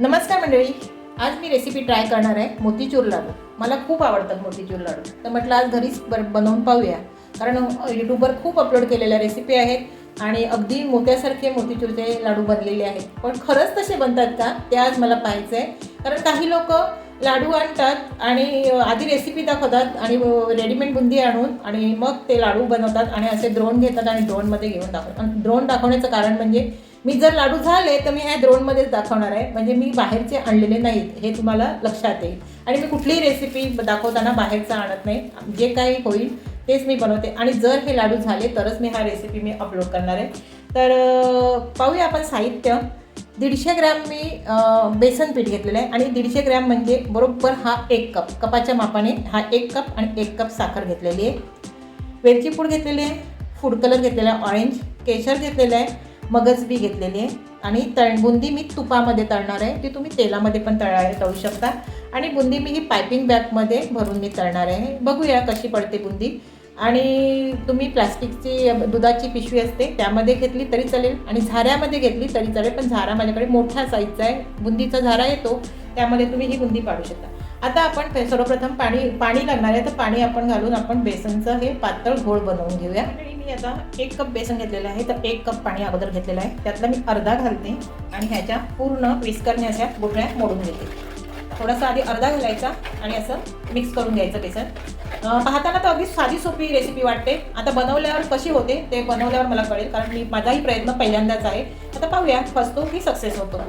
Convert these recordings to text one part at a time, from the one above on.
नमस्कार मंडळी. आज मी रेसिपी ट्राय करणार आहे मोतीचूर लाडू. मला खूप आवडतात मोतीचूर लाडू. तर म्हटलं आज घरीच बर बनवून पाहूया. कारण यूट्यूबवर खूप अपलोड केलेल्या रेसिपी आहेत आणि अगदी मोत्यासारखे मोतीचूरचे लाडू बनलेले आहेत. पण खरंच तसे बनतात का? ते आज मला पाहायचं आहे कारण काही लोक लाडू आणतात आणि आधी रेसिपी दाखवतात आणि रेडीमेड बुंदी आणून आणि मग ते लाडू बनवतात आणि असे द्रोण घेतात आणि द्रोणमध्ये घेऊन दाखवतात. आणि द्रोण दाखवण्याचं कारण म्हणजे मी जर लाडू झाले तर मी ह्या द्रोणमध्येच दाखवणार आहे. म्हणजे मी बाहेरचे आणलेले नाहीत हे तुम्हाला लक्षात येईल. आणि मी कुठलीही रेसिपी दाखवताना बाहेरचं आणत नाही. जे काही होईल तेच मी बनवते. आणि जर हे लाडू झाले तरच मी हा रेसिपी मी अपलोड करणार आहे. तर पाहूया आपण साहित्य. दीडशे ग्रॅम मी बेसन पीठ घेतलेलं आहे. आणि दीडशे ग्रॅम म्हणजे बरोबर हा एक कप. कपाच्या मापाने हा एक कप आणि एक कप साखर घेतलेली आहे. वेलची पूड घेतलेली आहे. फूड कलर घेतलेला आहे. ऑरेंज. केशर घेतलेलं आहे. मगज बी घेतलेली आहे. आणि तळ बुंदी मी तुपामध्ये तळणार आहे. ती तुम्ही तेलामध्ये पण तळा तळू शकता. आणि बुंदी मी ही पायपिंग बॅगमध्ये भरून मी तळणार आहे. बघूया कशी पडते बुंदी. आणि तुम्ही प्लास्टिकची दुधाची पिशवी असते त्यामध्ये घेतली तरी चालेल. आणि झाऱ्यामध्ये घेतली तरी चालेल. पण झारा माझ्याकडे मोठ्या साईजचा आहे. बुंदीचा झारा येतो. त्यामध्ये तुम्ही ही बुंदी पाडू शकता. आता आपण सर्वप्रथम पाणी पाणी लागणार आहे. तर पाणी आपण घालून आपण बेसनचं हे पातळ घोळ बनवून घेऊया. मी आता एक कप बेसन घेतलेलं आहे तर एक कप पाणी अगोदर घेतलेलं आहे. त्यातला मी अर्धा घालते आणि ह्याच्या पूर्ण विस्करने अशा गुठळ्या मोडून घेते. थोडासा आधी अर्धा घालायचा आणि असं मिक्स करून घ्यायचं बेसन. पाहताना तर अगदी साधी सोपी रेसिपी वाटते. आता बनवल्यावर कशी होते ते बनवल्यावर मला कळेल कारण मी माझाही प्रयत्न पहिल्यांदाच आहे. आता पाहूया फसतो की सक्सेस होतो.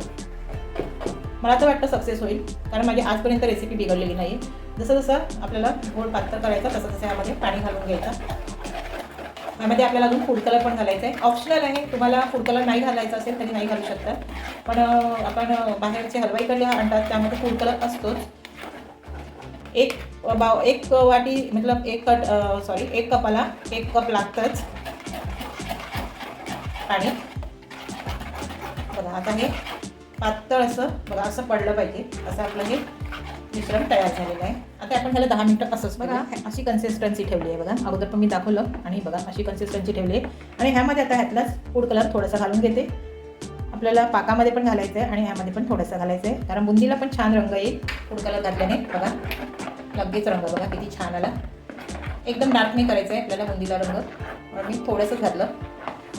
मला तर वाटतं सक्सेस होईल कारण माझी आजपर्यंत रेसिपी बिघडलेली नाही जसं जसं आपल्याला गोड पातळ करायचा तसं तसं यामध्ये पाणी घालून घ्यायचं. यामध्ये आपल्याला अजून फूड कलर पण घालायचा आहे ऑप्शनल आहे तुम्हाला फूड कलर नाही घालायचा असेल तरी नाही घालू शकता. पण आपण बाहेरचे हलवाईकडे आणतात त्यामध्ये फूड कलर असतोच. एक बाव एक वाटी मतलब एक कट सॉरी एक कपाला एक कप लागतंच. पाणी बघा आता हे पातळ असं बघा असं पडलं पाहिजे. असं आपलं हे मिश्रण तयार झालेलं आहे. आता आपण ह्याला दहा मिनटं असंच बघा अशी कन्सिस्टन्सी ठेवली आहे बघा. अगोदर पण मी दाखवलं आणि बघा अशी कन्सिस्टन्सी ठेवली आहे. आणि ह्यामध्ये आता ह्यातलाच फूड कलर थोडासा घालून घेते. आपल्याला पाकामध्ये पण घालायचं आहे आणि ह्यामध्ये पण थोडंसं घालायचं आहे कारण बुंदीला पण छान रंग येईल फूड कलर घातल्याने. बघा. लगेच रंग बघा किती छान आला. एकदम डार्क नाही करायचं आहे आपल्याला बुंदीला रंग. म्हणून मी थोडंसं घातलं.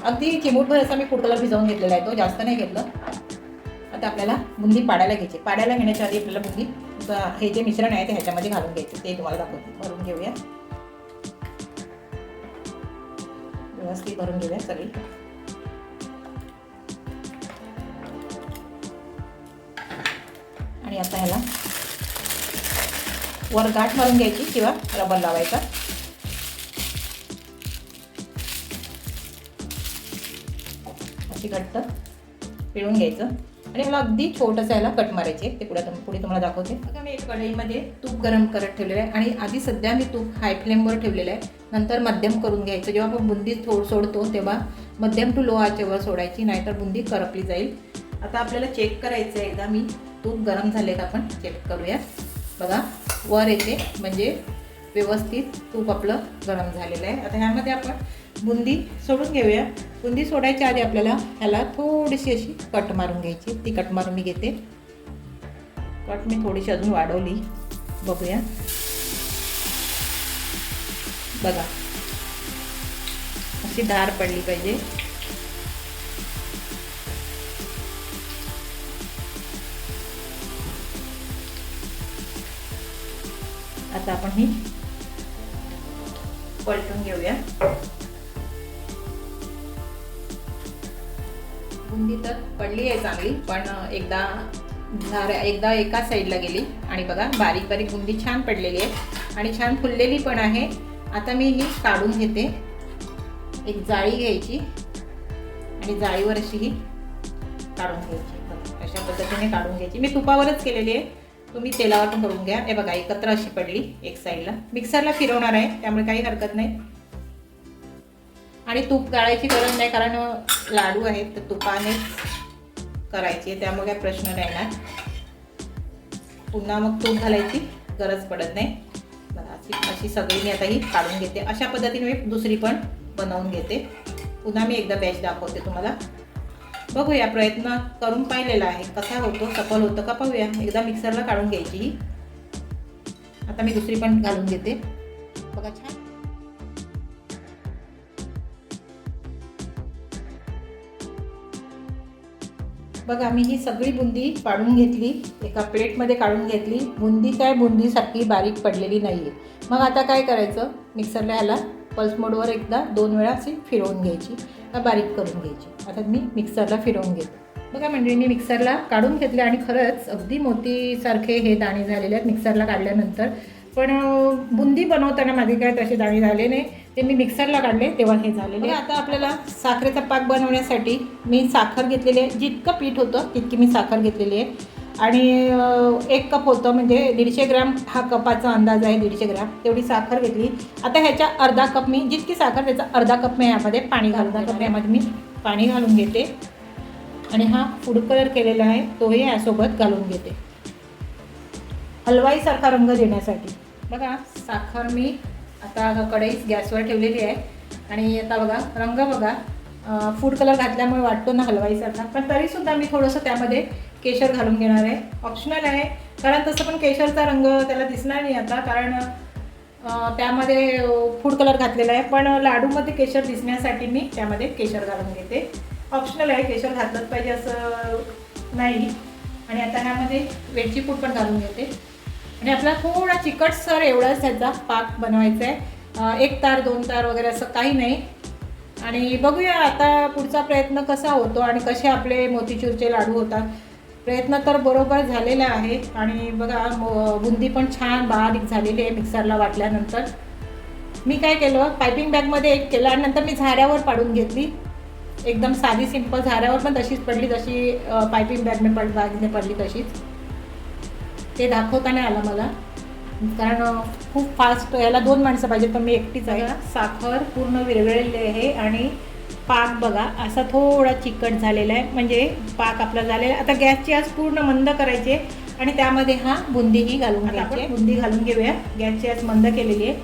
अगदी चिमूटभर असा मी फूड कलर भिजवून घेतलेला आहे तो. जास्त नाही घेतलं. आता आपल्याला बुंदी पाडायला घ्यायची. पाडायला घेण्याच्या आधी आपल्याला बुंदी हे जे मिश्रण आहे ते ह्याच्यामध्ये घालून घ्यायचे. ते तुम्हाला दाखवते भरून घेऊया. व्यवस्थित भरून घेऊया सगळी. आणि आता ह्याला वर गाठ मारून घ्यायची किंवा रबर लावायचा. अशी घट्ट पिळून घ्यायचं. आणि मला अगदी छोटंसं याला कट मारायचे ते पुढे पुढे तुम्हाला दाखवते. आता मी एक कढईमध्ये तूप गरम करत ठेवलेलं आहे. आणि आधी सध्या मी तूप हाय फ्लेमवर ठेवलेलं आहे. नंतर मध्यम करून घ्यायचं. जेव्हा आपण बुंदी थोड सोडतो तेव्हा मध्यम टू लो आचेवर सोडायची नाहीतर बुंदी करपली जाईल. आता आपल्याला चेक करायचं आहे एकदा मी. तूप गरम झाले का आपण. चेक करूया. बघा वर येते. म्हणजे व्यवस्थित तूप आपलं गरम झालेलं आहे. आता ह्यामध्ये आपण बुंदी सोडून घेऊया. बुंदी सोडायच्या आधी आपल्याला ह्याला थोडीशी अशी कट मारून घ्यायची. ती कट मारून मी घेते. कट मी थोडीशी अजून वाढवली. बघूया. बघा. अशी धार पडली पाहिजे. आता आपण ही पलटून घेऊया. बुंदी तर पडली आहे चांगली पण एकदा झाऱ्या एकदा एका साईडला गेली. आणि बघा बारीक बारीक बुंदी छान पडलेली आहे. आणि छान फुललेली पण आहे. आता मी ही काढून घेते. एक जाळी घ्यायची. आणि जाळीवर अशी ही काढून घ्यायची. अशा पद्धतीने काढून घ्यायची. मी तुपावरच केलेली आहे. तुम्ही तेलावर पण करून घ्या. हे बघा एकत्र अशी पडली एक साईडला. मिक्सरला फिरवणार आहे त्यामुळे काही हरकत नाही. आणि तूप गाळायची गरज नाही कारण लाडू आहेत तर तुपाने करायचे त्यामुळे काही प्रश्न नाही पुन्हा मग तूप घालायची गरज पडत नाही. बघा अशी अशी सगळी मी आता ही काढून घेते. अशा पद्धतीने मी दुसरी पण बनवून घेते. पुन्हा मी एकदा बॅच दाखवते तुम्हाला. बघूया प्रयत्न करून पाहिलेला आहे. कसा होतो सफल होतं का पाहूया. एकदा मिक्सरला काढून घ्यायची ही. आता मी दुसरी पण घालून घेते. बघा छान बघा मी ही सगळी बुंदी पाडून घेतली. एका प्लेटमध्ये काढून घेतली. बुंदी काय बुंदीसारखी बारीक पडलेली नाही आहे मग आता काय करायचं? मिक्सरला ह्याला पल्स मोडवर एकदा दोन वेळा अशी फिरवून घ्यायची का बारीक करून घ्यायची. आता मी मिक्सरला फिरवून घेते. बघा म्हणजे मी मिक्सरला काढून घेतले आणि खरंच अगदी मोतीसारखे हे दाणे झालेले आहेत मिक्सरला काढल्यानंतर. पण बुंदी बनवताना माझे काय तसे दाणे झाले नाही. ते मी मिक्सरला काढले तेव्हा हे झालेले आता आपल्याला साखरेचा पाक बनवण्यासाठी मी साखर घेतलेली आहे. जितकं पीठ होतं तितकी मी साखर घेतलेली आहे. आणि एक कप होतं म्हणजे दीडशे ग्रॅम हा कपाचा अंदाज आहे दीडशे ग्रॅम तेवढी साखर घेतली. आता ह्याच्या अर्धा कप मी जितकी साखर त्याचा अर्धा कप मी यामध्ये पाणी घालून कप यामध्ये मी पाणी घालून घेते. आणि हा फूड कलर केलेला आहे तोही यासोबत घालून घेते. हलवाईसारखा रंग देण्यासाठी. बघा साखर मी आता कढई गॅसवर ठेवलेली आहे. आणि आता बघा रंग बघा. फूड कलर घातल्यामुळे वाटतो ना हलवाईसारखा. पण तरीसुद्धा मी थोडंसं त्यामध्ये केशर घालून घेणार आहे. ऑप्शनल आहे. कारण तसं पण केशरचा रंग त्याला दिसणार नाही आता. कारण त्यामध्ये फूड कलर घातलेला आहे. पण लाडूमध्ये केशर दिसण्यासाठी मी त्यामध्ये केशर घालून घेते. ऑप्शनल आहे. केशर घातलंच पाहिजे असं नाही. आणि आता ह्यामध्ये वेलची पूड पण घालून घेते. आणि आपला थोडा चिकटसर एवढाच त्याचा पाक बनवायचा आहे एक तार दोन तार वगैरे असं काही नाही. आणि बघूया आता पुढचा प्रयत्न कसा होतो आणि कसे आपले मोतीचूरचे लाडू होतात. प्रयत्न तर बरोबर झालेला आहे. आणि बघा बुंदी पण छान बारीक झालेली आहे मिक्सरला वाटल्यानंतर. मी काय केलं पायपिंग बॅगमध्ये एक केलं आणि नंतर मी झाऱ्यावर पाडून घेतली. एकदम साधी सिंपल झाऱ्यावर पण तशीच पडली जशी पायपिंग बॅगने पड बॅगने पडली तशीच. ते दाखवता नाही आलं मला. कारण खूप फास्ट याला दोन माणसं पाहिजे पण मी एकटीच आहे. साखर पूर्ण विरघळलेली आहे आणि पाक बघा असा थोडा चिकट झालेला आहे. म्हणजे पाक आपला झालेला आहे. आता गॅसची आज पूर्ण मंद करायची आहे आणि त्यामध्ये हा बुंदीही घालून घ्यायची आहे. बुंदी घालून घेऊया. गॅसची आज मंद केलेली आहे.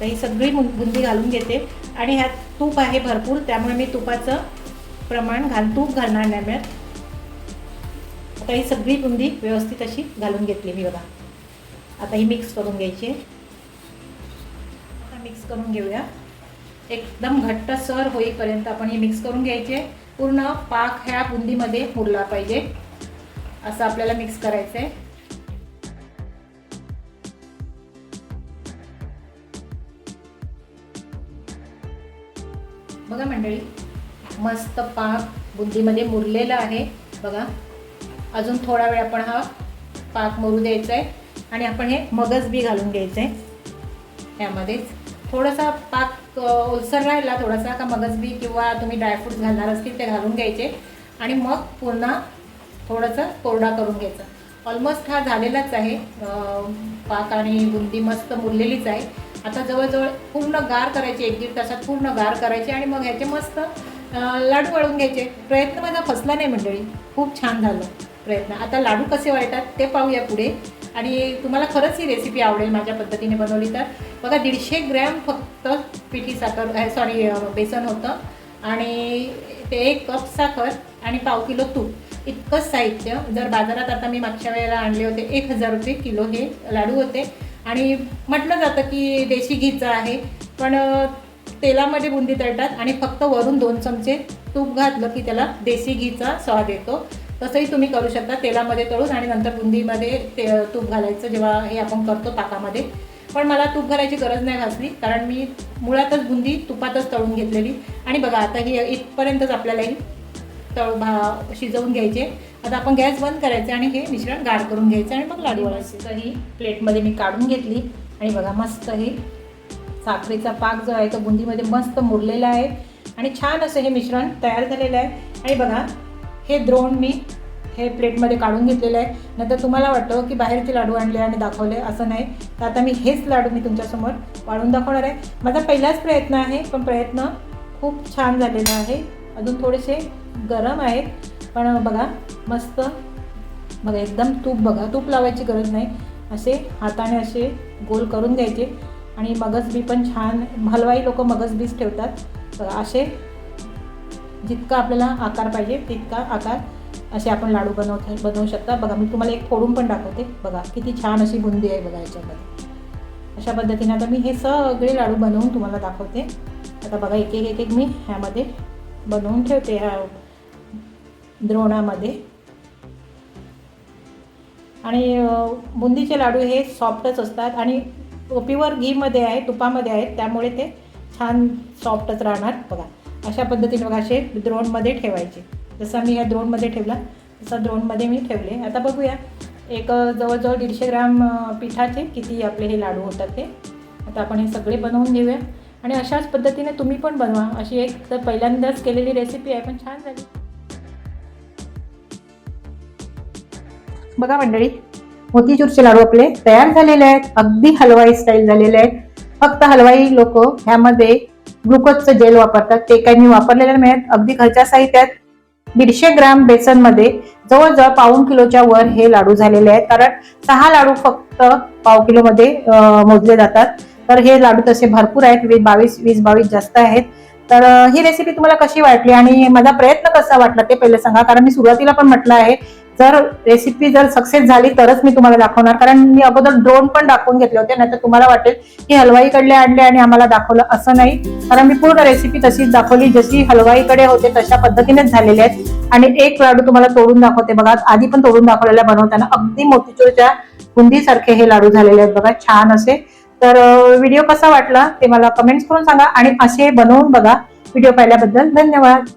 तर ही सगळी बुंदी घालून घेते. आणि ह्यात तूप आहे भरपूर त्यामुळे मी तुपाचं प्रमाण घाल तूप घालणार नाही मिळत आता ही सगळी बुंदी व्यवस्थित अशी घालून घेतली मी बघा. आता ही मिक्स करून घ्यायची आहे. आता मिक्स करून घेऊया. एकदम घट्ट सर होईपर्यंत आपण हे मिक्स करून घ्यायचे पूर्ण पाक ह्या बुंदीमध्ये मुरला पाहिजे. असं आपल्याला मिक्स करायचं आहे बघा मंडळी मस्त पाक बुंदीमध्ये मुरलेला आहे. बघा. अजून थोडा वेळ आपण हा पाक मरू द्यायचा आहे आणि आपण हे मगज बी घालून घ्यायचं आहे यामध्येच थोडासा पाक ओलसर राहिला थोडासा का मगज बी किंवा तुम्ही ड्रायफ्रूट्स घालणार असतील ते घालून घ्यायचे. आणि मग पुन्हा थोडंसं कोरडा करून घ्यायचा. ऑलमोस्ट हा झालेलाच आहे. पाक आणि बुंदी मस्त मुरलेलीच आहे. आता जवळजवळ पूर्ण गार करायचे एक दीड तासात पूर्ण गार करायचे आणि मग ह्याचे मस्त लाडू वळून घ्यायचे. प्रयत्न माझा फसला नाही मंडळी. खूप छान झालं. प्रयत्न. आता लाडू कसे वाळतात ते पाहूया पुढे. आणि तुम्हाला खरंच ही रेसिपी आवडेल माझ्या पद्धतीने बनवली तर. बघा दीडशे ग्रॅम फक्त पिठी साखर सॉरी बेसन होतं. आणि ते एक कप साखर आणि पाव किलो तूप. इतकंच साहित्य. जर बाजारात आता मी मागच्या वेळेला आणले होते एक हजार रुपये किलो हे लाडू होते. आणि म्हटलं जातं की देशी घीचं आहे. पण तेलामध्ये बुंदी तळतात आणि फक्त वरून दोन चमचे तूप घातलं की त्याला देशी घीचा स्वाद येतो. तसंही तुम्ही करू शकता. तेलामध्ये तळून आणि नंतर बुंदीमध्ये ते तूप घालायचं जेव्हा हे आपण करतो ताकामध्ये पण मला तूप घालायची गरज नाही भासली कारण मी मुळातच बुंदी तुपातच तळून घेतलेली. आणि बघा आता ही इथपर्यंतच आपल्याला ही तळ भा शिजवून घ्यायचे. आता आपण गॅस बंद करायचे आणि हे मिश्रण गार करून घ्यायचं आणि मग लाडू वळायचे तर ही प्लेटमध्ये मी काढून घेतली. आणि बघा मस्त हे साखरेचा पाक जो आहे तो बुंदीमध्ये मस्त मुरलेला आहे. आणि छान असं हे मिश्रण तयार झालेलं आहे. आणि बघा हे द्रोण मी हे प्लेटमध्ये काढून घेतलेलं आहे. नंतर तुम्हाला वाटतं की बाहेरचे लाडू आणले आणि दाखवले असं नाही. तर आता मी हेच लाडू मी तुमच्यासमोर वाढून दाखवणार आहे. माझा पहिलाच प्रयत्न आहे पण प्रयत्न खूप छान झालेला आहे. अजून थोडेसे गरम आहेत. पण बघा मस्त. बघा एकदम तूप बघा तूप लावायची गरज नाही. असे हाताने असे गोल करून घ्यायचे. आणि मगजबी पण छान हलवाई लोक मगजबीच ठेवतात. बघा असे जितका आपल्याला आकार पाहिजे तितका आकार असे आपण लाडू बनवता बनवू शकता. बघा मी तुम्हाला एक फोडून पण दाखवते. बघा किती छान अशी बुंदी आहे बघा याच्यामध्ये. अशा पद्धतीने आता मी हे सगळे लाडू बनवून तुम्हाला दाखवते. आता बघा एक एक एक एक मी ह्यामध्ये बनवून ठेवते ह्या द्रोणामध्ये. आणि बुंदीचे लाडू हे सॉफ्टच असतात आणि प्युअर घीमध्ये आहे तुपामध्ये आहेत त्यामुळे ते छान सॉफ्टच राहणार. बघा अशा पद्धतीने बघा असे द्रोणमध्ये ठेवायचे. जसा मी या द्रोणमध्ये ठेवला तसा द्रोणमध्ये मी ठेवले. आता बघूया एक जवळजवळ दीडशे ग्राम पिठाचे किती आपले हे लाडू होतात ते. आता आपण हे सगळे बनवून घेऊया. आणि अशाच पद्धतीने तुम्ही पण बनवा. अशी एक तर पहिल्यांदाच केलेली रेसिपी आहे पण छान झाली. बघा मंडळी मोतीचूरचे लाडू आपले तयार झालेले आहेत. अगदी हलवाई स्टाईल झालेले आहेत. फक्त हलवाई लोक ह्यामध्ये ग्लुकोजचं जेल वापरतात. ते काही मी वापरलेलं नाही आहेत. अगदी घरच्या साहित्यात दीडशे ग्राम बेसनमध्ये जवळजवळ पाऊन किलोच्या वर हे लाडू झालेले आहेत. कारण सहा लाडू फक्त पाव किलोमध्ये मोजले जातात. तर हे लाडू तसे भरपूर आहेत. वीस बावीस वीस बावीस जास्त आहेत. तर ही रेसिपी तुम्हाला कशी वाटली आणि माझा प्रयत्न कसा वाटला ते पहिले सांगा. कारण मी सुरुवातीला पण म्हटलं आहे जर रेसिपी जर सक्सेस झाली तरच मी तुम्हाला दाखवणार. कारण मी अगोदर ड्रोन पण दाखवून घेतले होते नाहीतर तुम्हाला वाटेल की हलवाईकडले आणले आणि आम्हाला दाखवलं असं नाही. कारण मी पूर्ण रेसिपी तशीच दाखवली जशी हलवाईकडे होते तशा पद्धतीनेच झालेले आहेत. आणि एक लाडू तुम्हाला तोडून दाखवते बघा. आधी पण तोडून दाखवलेला बनवताना अगदी मोतीचूरच्या बुंदीसारखे हे लाडू झालेले आहेत बघा छान असे. तर व्हिडिओ कसा वाटला ते मला कमेंट्स करून सांगा आणि असे बनवून बघा. व्हिडिओ पाहिल्याबद्दल धन्यवाद.